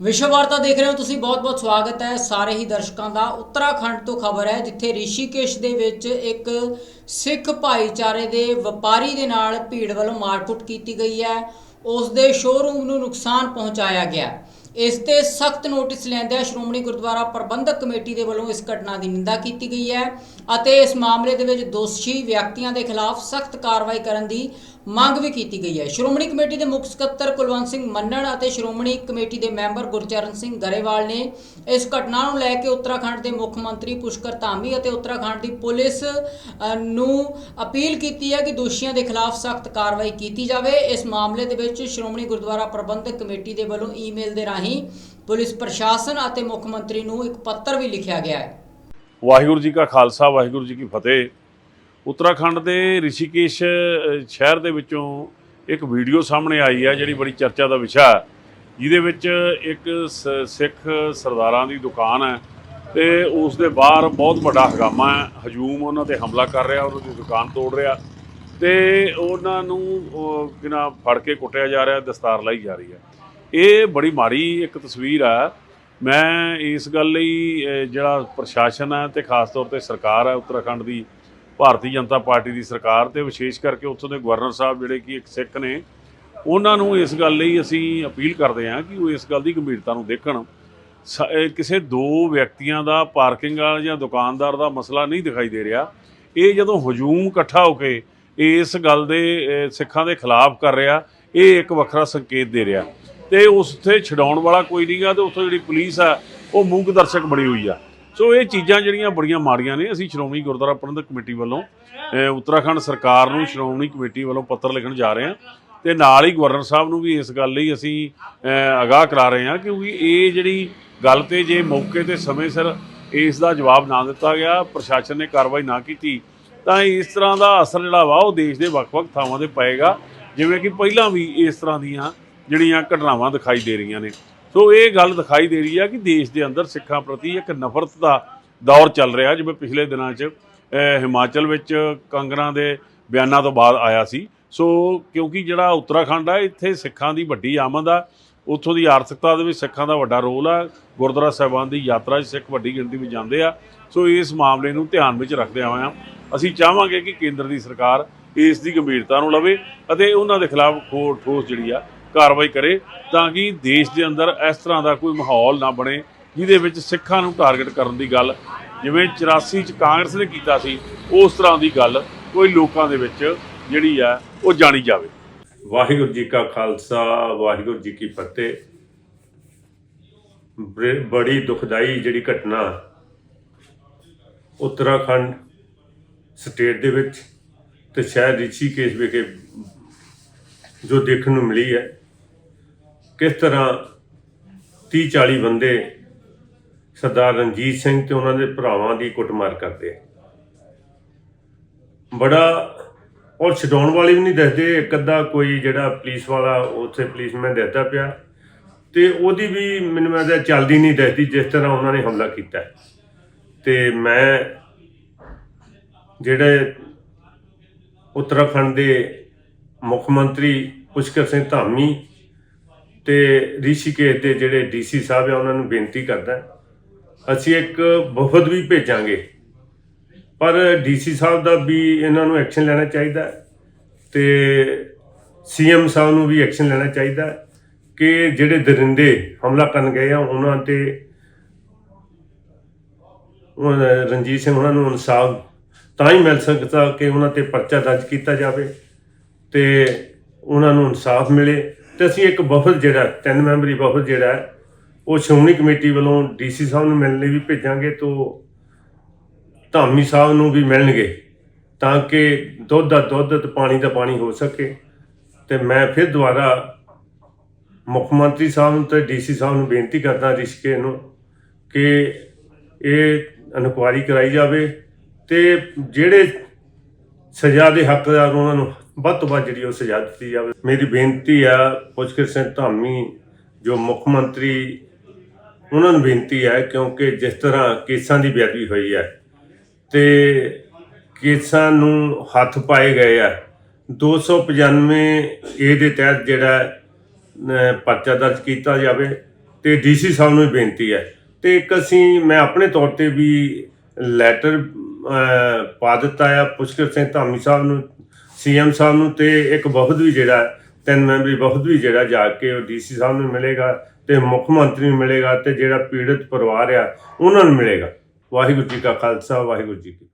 ਵਿਸ਼ਵ ਵਾਰਤਾ ਦੇਖ ਰਹੇ ਹੋ ਤੁਸੀਂ ਬਹੁਤ-ਬਹੁਤ ਸਵਾਗਤ ਹੈ ਸਾਰੇ ਹੀ ਦਰਸ਼ਕਾਂ ਦਾ। ਉੱਤਰਾਖੰਡ ਤੋਂ ਖਬਰ ਹੈ, ਜਿੱਥੇ ਰਿਸ਼ੀਕੇਸ਼ ਦੇ ਵਿੱਚ ਇੱਕ ਸਿੱਖ ਭਾਈਚਾਰੇ ਦੇ ਵਪਾਰੀ ਦੇ ਨਾਲ ਭੀੜ ਵੱਲੋਂ ਮਾਰਕੁੱਟ ਕੀਤੀ ਗਈ ਹੈ। ਉਸ ਦੇ ਸ਼ੋਰੂਮ ਨੂੰ ਨੁਕਸਾਨ ਪਹੁੰਚਾਇਆ ਗਿਆ। ਇਸ ਤੇ ਸਖਤ ਨੋਟਿਸ ਲੈਂਦਿਆਂ ਸ਼੍ਰੋਮਣੀ ਗੁਰਦੁਆਰਾ ਪ੍ਰਬੰਧਕ ਕਮੇਟੀ ਦੇ ਵੱਲੋਂ ਇਸ ਘਟਨਾ ਦੀ ਨਿੰਦਾ ਕੀਤੀ ਗਈ ਹੈ ਅਤੇ ਇਸ ਮਾਮਲੇ ਦੇ ਵਿੱਚ ਦੋਸ਼ੀ ਵਿਅਕਤੀਆਂ ਦੇ ਖਿਲਾਫ ਸਖਤ ਕਾਰਵਾਈ ਕਰਨ ਦੀ ਮੰਗ ਵੀ ਕੀਤੀ ਗਈ ਹੈ। ਸ਼੍ਰੋਮਣੀ ਕਮੇਟੀ ਦੇ ਮੁੱਖ ਸਕੱਤਰ ਕੁਲਵੰਤ ਸਿੰਘ ਮੰਨਣ ਅਤੇ ਸ਼੍ਰੋਮਣੀ ਕਮੇਟੀ ਦੇ ਮੈਂਬਰ ਗੁਰਚਰਨ ਸਿੰਘ ਗਰੇਵਾਲ ਨੇ ਇਸ ਘਟਨਾ ਨੂੰ ਲੈ ਕੇ ਉੱਤਰਾਖੰਡ ਦੇ ਮੁੱਖ ਮੰਤਰੀ ਪੁਸ਼ਕਰ ਧਾਮੀ ਅਤੇ ਉੱਤਰਾਖੰਡ ਦੀ ਪੁਲਿਸ ਨੂੰ ਅਪੀਲ ਕੀਤੀ ਹੈ ਕਿ ਦੋਸ਼ੀਆਂ ਦੇ ਖਿਲਾਫ ਸਖਤ ਕਾਰਵਾਈ ਕੀਤੀ ਜਾਵੇ। ਇਸ ਮਾਮਲੇ ਦੇ ਵਿੱਚ ਸ਼੍ਰੋਮਣੀ ਗੁਰਦੁਆਰਾ ਪ੍ਰਬੰਧਕ ਕਮੇਟੀ ਦੇ ਵੱਲੋਂ ਈਮੇਲ ਦੇ ਰਾਹੀਂ ਪੁਲਿਸ ਪ੍ਰਸ਼ਾਸਨ ਅਤੇ ਮੁੱਖ ਮੰਤਰੀ ਨੂੰ ਇੱਕ ਪੱਤਰ ਵੀ ਲਿਖਿਆ ਗਿਆ ਹੈ। ਵਾਹਿਗੁਰੂ ਜੀ ਕਾ ਖਾਲਸਾ, ਵਾਹਿਗੁਰੂ ਜੀ ਕੀ ਫਤਿਹ। ਉੱਤਰਾਖੰਡ ਦੇ ਰਿਸ਼ੀਕੇਸ਼ ਸ਼ਹਿਰ ਦੇ ਵਿੱਚੋਂ ਇੱਕ ਵੀਡੀਓ ਸਾਹਮਣੇ ਆਈ ਹੈ ਜਿਹੜੀ ਬੜੀ ਚਰਚਾ ਦਾ ਵਿਸ਼ਾ ਹੈ। ਜਿਹਦੇ ਵਿੱਚ ਇੱਕ ਸ- ਸਿੱਖ ਸਰਦਾਰਾਂ ਦੀ ਦੁਕਾਨ ਹੈ ਤੇ ਉਸ ਦੇ ਬਾਹਰ ਬਹੁਤ ਵੱਡਾ ਹਗਾਮਾ ਹੈ। ਹਜੂਮ ਉਹਨਾਂ ਤੇ ਹਮਲਾ ਕਰ ਰਿਹਾ ਉਹਨਾਂ ਦੀ ਦੁਕਾਨ ਤੋੜ ਰਿਹਾ ਤੇ ਉਹਨਾਂ ਨੂੰ ਉਹ, ਕਿਨਾ ਫੜ ਕੇ ਕੁੱਟਿਆ ਜਾ ਰਿਹਾ ਦਸਤਾਰ ਲਾਈ ਜਾ ਰਹੀ ਹੈ। ਇਹ ਬੜੀ ਮਾੜੀ ਇੱਕ ਤਸਵੀਰ ਆ ਮੈਂ ਇਸ ਗੱਲ ਲਈ ਜਿਹੜਾ ਪ੍ਰਸ਼ਾਸਨ ਹੈ ਤੇ ਖਾਸ ਤੌਰ ਤੇ ਸਰਕਾਰ ਹੈ ਉੱਤਰਾਖੰਡ ਦੀ ਭਾਰਤੀ ਜਨਤਾ ਪਾਰਟੀ ਦੀ ਸਰਕਾਰ ਤੇ, ਵਿਸ਼ੇਸ਼ ਕਰਕੇ ਉੱਥੋਂ ਦੇ ਗਵਰਨਰ ਸਾਹਿਬ ਜਿਹੜੇ ਕਿ ਇੱਕ ਸਿੱਖ ਨੇ, ਉਹਨਾਂ ਨੂੰ ਇਸ ਗੱਲ ਲਈ ਅਸੀਂ ਅਪੀਲ ਕਰਦੇ ਹਾਂ ਕਿ ਉਹ ਇਸ ਗੱਲ ਦੀ ਗੰਭੀਰਤਾ ਨੂੰ ਦੇਖਣ। ਸ- ਕਿਸੇ ਦੋ ਵਿਅਕਤੀਆਂ ਦਾ ਪਾਰਕਿੰਗ ਵਾਲਾ ਜਾਂ ਦੁਕਾਨਦਾਰ ਦਾ ਮਸਲਾ ਨਹੀਂ ਦਿਖਾਈ ਦੇ ਰਿਹਾ। ਇਹ ਜਦੋਂ ਹਜੂਮ ਇਕੱਠਾ ਹੋ ਕੇ ਇਸ ਗੱਲ ਦੇ ਸਿੱਖਾਂ ਦੇ ਖਿਲਾਫ ਕਰ ਰਿਹਾ, ਇਹ ਇੱਕ ਵੱਖਰਾ ਸੰਕੇਤ ਦੇ ਰਿਹਾ। ਤੇ ਉਸ ਤੇ ਛਡਾਉਣ ਵਾਲਾ ਕੋਈ ਨਹੀਂਗਾ ਤੇ ਉੱਥੋਂ ਜਿਹੜੀ ਪੁਲਿਸ ਆ, ਉਹ ਮੂੰਗ ਦਰਸ਼ਕ ਬਣੀ ਹੋਈ ਆ। ਸੋ ਇਹ ਚੀਜ਼ਾਂ ਜਿਹੜੀਆਂ ਬੜੀਆਂ ਮਾੜੀਆਂ ਨੇ ਅਸੀਂ ਸ਼੍ਰੋਮਣੀ ਗੁਰਦੁਆਰਾ ਪ੍ਰਬੰਧਕ ਕਮੇਟੀ ਵੱਲੋਂ ਉੱਤਰਾਖੰਡ ਸਰਕਾਰ ਨੂੰ ਸ਼੍ਰੋਮਣੀ ਕਮੇਟੀ ਵੱਲੋਂ ਪੱਤਰ ਲਿਖਣ ਜਾ ਰਹੇ ਹਾਂ ਤੇ ਨਾਲ ਹੀ ਗਵਰਨਰ ਸਾਹਿਬ ਨੂੰ ਵੀ ਇਸ ਗੱਲ ਲਈ ਅਸੀਂ ਅਹ, ਆਗਾਹ ਕਰਾ ਰਹੇ ਹਾਂ ਕਿਉਂਕਿ ਇਹ ਜਿਹੜੀ ਗੱਲ ਤੇ ਜੇ ਮੌਕੇ ਤੇ ਸਮੇਂ ਸਿਰ ਇਸ ਦਾ ਜਵਾਬ ਨਾ ਦਿੱਤਾ ਗਿਆ ਪ੍ਰਸ਼ਾਸਨ ਨੇ ਕਾਰਵਾਈ ਨਾ ਕੀਤੀ ਤਾਂ ਇਸ ਤਰ੍ਹਾਂ ਦਾ ਅਸਰ ਜਿਹੜਾ ਵਾ ਉਹ ਦੇਸ਼ ਦੇ ਵੱਖ-ਵੱਖ ਥਾਵਾਂ ਤੇ ਪਏਗਾ। ਜਿਵੇਂ ਕਿ ਪਹਿਲਾਂ ਵੀ ਇਸ ਤਰ੍ਹਾਂ ਦੀਆਂ ਜਿਹੜੀਆਂ ਘਟਨਾਵਾਂ ਦਿਖਾਈ ਦੇ ਰਹੀਆਂ ਨੇ। ਸੋ ਇਹ ਗੱਲ ਦਿਖਾਈ ਦੇ ਰਹੀ ਆ ਕਿ ਦੇਸ਼ ਦੇ ਅੰਦਰ ਸਿੱਖਾਂ ਪ੍ਰਤੀ ਇੱਕ ਨਫ਼ਰਤ ਦਾ ਦੌਰ ਚੱਲ ਰਿਹਾ, ਜਿਵੇਂ ਪਿਛਲੇ ਦਿਨਾਂ 'ਚ ਹਿਮਾਚਲ ਵਿੱਚ ਕੰਗਰਾਂ ਦੇ ਬਿਆਨਾਂ ਤੋਂ ਬਾਅਦ ਆਇਆ ਸੀ। ਸੋ ਕਿਉਂਕਿ ਜਿਹੜਾ ਉੱਤਰਾਖੰਡ ਆ, ਇੱਥੇ ਸਿੱਖਾਂ ਦੀ ਵੱਡੀ ਆਮਦ ਆ, ਉੱਥੋਂ ਦੀ ਆਰਥਿਕਤਾ ਦੇ ਵਿੱਚ ਸਿੱਖਾਂ ਦਾ ਵੱਡਾ ਰੋਲ ਆ, ਗੁਰਦੁਆਰਾ ਸਾਹਿਬਾਨ ਦੀ ਯਾਤਰਾ 'ਚ ਸਿੱਖ ਵੱਡੀ ਗਿਣਤੀ ਵਿੱਚ ਜਾਂਦੇ ਆ। ਸੋ ਇਸ ਮਾਮਲੇ ਨੂੰ ਧਿਆਨ ਵਿੱਚ ਰੱਖਦੇ ਹੋਇਆਂ ਅਸੀਂ ਚਾਹਾਂਗੇ ਕਿ ਕੇਂਦਰ ਦੀ ਸਰਕਾਰ ਇਸ ਦੀ ਗੰਭੀਰਤਾ ਨੂੰ ਲਵੇ ਅਤੇ ਉਹਨਾਂ ਦੇ ਖਿਲਾਫ ਖੋ- ਠੋਸ ਜਿਹੜੀ ਆ ਕਾਰਵਾਈ ਕਰੇ ਤਾਂ ਕਿ ਦੇਸ਼ ਦੇ ਅੰਦਰ ਇਸ ਤਰ੍ਹਾਂ ਦਾ ਕੋਈ ਮਾਹੌਲ ਨਾ ਬਣੇ, ਜਿਹਦੇ ਵਿੱਚ ਸਿੱਖਾਂ ਨੂੰ ਟਾਰਗੇਟ ਕਰਨ ਦੀ ਗੱਲ, ਜਿਵੇਂ 84 ਚ ਕਾਂਗਰਸ ਨੇ ਕੀਤਾ ਸੀ, ਉਸ ਤਰ੍ਹਾਂ ਦੀ ਗੱਲ ਕੋਈ ਲੋਕਾਂ ਦੇ ਵਿੱਚ ਜਿਹੜੀ ਆ, ਉਹ ਜਾਣੀ ਜਾਵੇ। ਵਾਹਿਗੁਰੂ ਜੀ ਕਾ ਖਾਲਸਾ, ਵਾਹਿਗੁਰੂ ਜੀ ਕੀ ਫਤਿਹ। ਬੜੇ- ਬੜੀ ਦੁਖਦਾਈ ਜਿਹੜੀ ਘਟਨਾ ਉੱਤਰਾਖੰਡ ਸਟੇਟ ਦੇ ਵਿੱਚ ਤੇ ਸ਼ਹਿਰ ਰਿਸ਼ੀਕੇਸ਼ ਵਿਖੇ ਜੋ ਦੇਖਣ ਨੂੰ ਮਿਲੀ ਹੈ। ਕਿਸ ਤਰ੍ਹਾਂ 30 40 ਬੰਦੇ ਸਰਦਾਰ ਰਣਜੀਤ ਸਿੰਘ ਤੇ ਉਹਨਾਂ ਦੇ ਭਰਾਵਾਂ ਦੀ ਕੁੱਟਮਾਰ ਕਰਦੇ ਆ ਬੜਾ ਔਰ ਛਡਾਉਣ ਵਾਲੇ ਵੀ ਨਹੀਂ ਦੱਸਦੇ, ਇੱਕ ਅੱਧਾ ਕੋਈ ਜਿਹੜਾ ਪੁਲਿਸ ਵਾਲਾ ਉੱਥੇ ਪੁਲਿਸਮੈਨ ਦੱਸਦਾ ਪਿਆ ਤੇ ਉਹਦੀ ਵੀ ਮੈਨੂੰ ਲੱਗਦਾ ਚੱਲਦੀ ਨਹੀਂ ਦੱਸਦੀ ਜਿਸ ਤਰ੍ਹਾਂ ਉਹਨਾਂ ਨੇ ਹਮਲਾ ਕੀਤਾ ਹੈ। ਤੇ ਮੈਂ ਜਿਹੜੇ ਉੱਤਰਾਖੰਡ ਦੇ ਮੁੱਖ ਮੰਤਰੀ ਪੁਸ਼ਕਰ ਸਿੰਘ ਧਾਮੀ ਤੇ ਰਿਸ਼ੀਕੇਸ਼ ਦੇ ਜਿਹੜੇ ਡੀਸੀ ਸਾਹਿਬ ਆ, ਉਹਨਾਂ ਨੂੰ ਬੇਨਤੀ ਕਰਦਾ ਅਸੀਂ ਇੱਕ ਵਫਦ ਵੀ ਭੇਜਾਂਗੇ। ਪਰ ਡੀਸੀ ਸਾਹਿਬ ਦਾ ਵੀ ਇਹਨਾਂ ਨੂੰ ਐਕਸ਼ਨ ਲੈਣਾ ਚਾਹੀਦਾ ਹੈ ਤੇ ਸੀਐਮ ਸਾਹਿਬ ਨੂੰ ਵੀ ਐਕਸ਼ਨ ਲੈਣਾ ਚਾਹੀਦਾ ਕਿ ਜਿਹੜੇ ਦਰਿੰਦੇ ਹਮਲਾ ਕਰਨ ਗਏ ਆ, ਉਹਨਾਂ ਤੇ ਰਣਜੀਤ ਸਿੰਘ ਉਹਨਾਂ ਨੂੰ ਇਨਸਾਫ ਤਾਂ ਹੀ ਮਿਲ ਸਕਦਾ ਕਿ ਉਹਨਾਂ ਤੇ ਪਰਚਾ ਦਰਜ ਕੀਤਾ ਜਾਵੇ ਤੇ ਉਹਨਾਂ ਨੂੰ ਇਨਸਾਫ ਮਿਲੇ। ਤੇ ਅਸੀਂ ਇੱਕ ਵਫਦ ਜਿਹੜਾ, ਤਿੰਨ ਮੈਂਬਰੀ ਵਫਦ ਜਿਹੜਾ ਉਹ ਸ਼੍ਰੋਮਣੀ ਕਮੇਟੀ ਵੱਲੋਂ ਡੀਸੀ ਸਾਹਿਬ ਨੂੰ ਮਿਲਣ ਲਈ ਵੀ ਭੇਜਾਂਗੇ ਤੋਂ ਧਾਮੀ ਸਾਹਿਬ ਨੂੰ ਵੀ ਮਿਲਣਗੇ ਤਾਂ ਕਿ ਦੁੱਧ ਦਾ ਦੁੱਧ ਤੇ ਪਾਣੀ ਦਾ ਪਾਣੀ ਹੋ ਸਕੇ। ਤੇ ਮੈਂ ਫਿਰ ਦੁਬਾਰਾ ਮੁੱਖ ਮੰਤਰੀ ਸਾਹਿਬ ਨੂੰ ਤੇ ਡੀਸੀ ਸਾਹਿਬ ਨੂੰ ਬੇਨਤੀ ਕਰਦਾ ਰਿਸ਼ਕੇ ਨੂੰ ਕਿ ਇਹ ਇਨਕੁਆਇਰੀ ਕਰਾਈ ਜਾਵੇ ਤੇ ਜਿਹੜੇ ਸਜ਼ਾ ਦੇ ਹੱਕਦਾਰ ਉਹਨਾਂ ਨੂੰ ਵੱਧ ਤੋਂ ਵੱਧ ਜਿਹੜੀ ਉਹ ਸਜ਼ਾ ਦਿੱਤੀ ਜਾਵੇ। ਮੇਰੀ ਬੇਨਤੀ ਆ, ਪੁਸ਼ਕਰ ਸਿੰਘ ਧਾਮੀ, ਜੋ ਮੁੱਖ ਮੰਤਰੀ, ਉਹਨਾਂ ਨੂੰ ਬੇਨਤੀ ਹੈ ਕਿਉਂਕਿ ਜਿਸ ਤਰ੍ਹਾਂ ਕੇਸਾਂ ਦੀ ਬੇਅਦਬੀ ਹੋਈ ਹੈ ਤੇ ਕੇਸਾਂ ਨੂੰ ਹੱਥ ਪਾਏ ਗਏ ਆ। 295 ਏ ਦੇ ਤਹਿਤ ਜਿਹੜਾ ਪਰਚਾ ਦਰਜ ਕੀਤਾ ਜਾਵੇ ਤੇ ਡੀਸੀ ਸਾਹਿਬ ਨੂੰ ਵੀ ਬੇਨਤੀ ਹੈ ਤੇ ਇੱਕ ਅਸੀਂ, ਮੈਂ ਆਪਣੇ ਤੌਰ ਤੇ ਵੀ ਲੈਟਰ ਪਾ ਦਿੱਤਾ ਆ, ਪੁਸ਼ਕਰ ਸਿੰਘ ਧਾਮੀ ਸਾਹਿਬ ਨੂੰ ਸੀਐਮ ਸਾਹਿਬ ਨੂੰ ਤੇ ਇੱਕ ਬਹੁਤ ਵੀ ਜਿਹੜਾ, ਤਿੰਨ ਮੈਂਬਰੀ ਬਹੁਤ ਵੀ ਜਿਹੜਾ ਜਾ ਕੇ ਉਹ ਡੀਸੀ ਸਾਹਿਬ ਨੂੰ ਮਿਲੇਗਾ ਤੇ ਮੁੱਖ ਮੰਤਰੀ ਨੂੰ ਮਿਲੇਗਾ ਤੇ ਜਿਹੜਾ ਪੀੜਤ ਪਰਿਵਾਰ ਆ, ਉਹਨਾਂ ਨੂੰ ਮਿਲੇਗਾ। ਵਾਹਿਗੁਰੂ ਜੀ ਕਾ ਖਾਲਸਾ, ਵਾਹਿਗੁਰੂ ਜੀ ਕੀ ਫਤਿਹ।